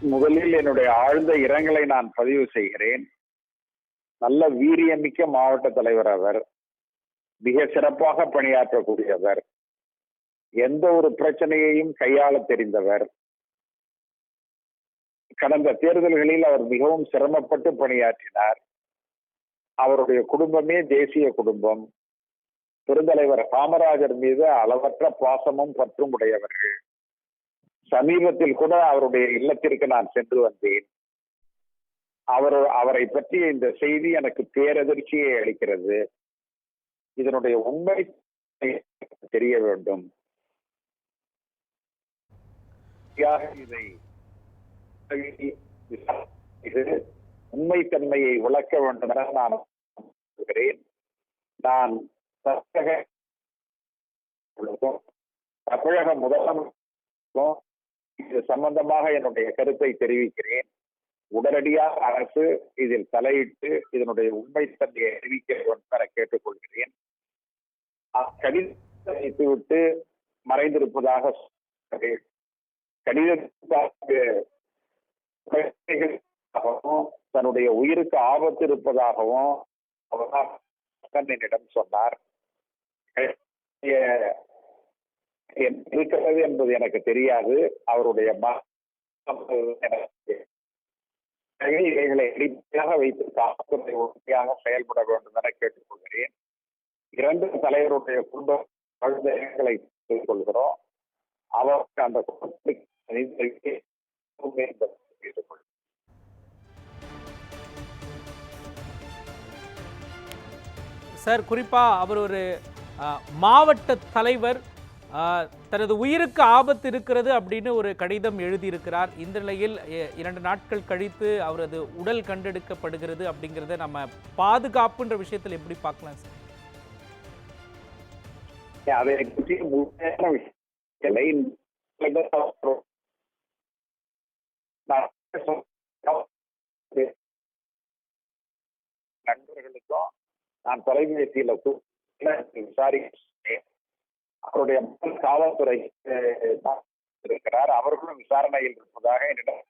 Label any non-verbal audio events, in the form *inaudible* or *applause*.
முதலில் என்னுடைய ஆழ்ந்த இரங்கலை நான் பதிவு செய்கிறேன். நல்ல வீரியமிக்க மாவட்ட தலைவர் அவர். மிக சிறப்பாக பணியாற்றக்கூடியவர். எந்த ஒரு பிரச்சனையையும் கையாள தெரிந்தவர். கடந்த தேர்தல்களில் அவர் மிகவும் சிரமப்பட்டு பணியாற்றினார். அவருடைய குடும்பமே தேசிய குடும்பம். பெருந்தலைவர் காமராஜர் மீது அளவற்ற பாசமும் பற்றும் உடையவர்கள். சமீபத்தில் கூட அவருடைய இல்லத்திற்கு நான் சென்று வந்தேன். அவர் அவரை பற்றிய இந்த செய்தி எனக்கு பேரதிர்ச்சியை அளிக்கிறது. இதனுடைய உண்மை தெரிய வேண்டும். இதை இது உண்மைத்தன்மையை விளக்க வேண்டும் என நான் நான் தமிழக தமிழக முதலமைச்சருக்கும் இது சம்பந்தமாக என்னுடைய கருத்தை தெரிவிக்கிறேன். உடனடியாக அரசு இதில் தலையிட்டு இதனுடைய உண்மைத்தன்மையை அறிவிக்க வேண்டும் என கேட்டுக்கொள்கிறேன். கடிதத்தை விட்டு மறைந்திருப்பதாக கடிதத்தாகவும் *laughs* தன்னுடைய உயிருக்கு ஆபத்து இருப்பதாகவும் அவர் என்னிடம் சொன்னார். இருக்கிறது என்பது எனக்கு தெரியாது. அவருடைய இவைகளை அடிப்படையாக வைத்து காவல்துறை உறுதியாக செயல்பட வேண்டும் என கேட்டுக்கொள்கிறேன். இரண்டு தலைவருடைய குடும்ப குழந்தைகளை கொள்கிறோம் அவருக்கு அந்த சார் குறிப்பாக அவர் ஒரு மாவட்ட தலைவர் தனது உயிருக்கு ஆபத்து இருக்கிறது அப்படின்னு ஒரு கடிதம் எழுதியிருக்கிறார். இந்த நிலையில் இரண்டு நாட்கள் கழித்து அவரது உடல் கண்டெடுக்கப்படுகிறது அப்படிங்கிறத நம்ம பாதுகாப்புன்ற விஷயத்தில் எப்படி பார்க்கலாம் சார்? அதை பற்றி முழுமையான விஷயங்களை நண்பர்களுக்கும் நான் தொலைபேசியில விசாரிக்கிறேன் அவருடைய காவல்துறை இருக்கிறார். அவர்களும் விசாரணையில் இருப்பதாக என்னிடம்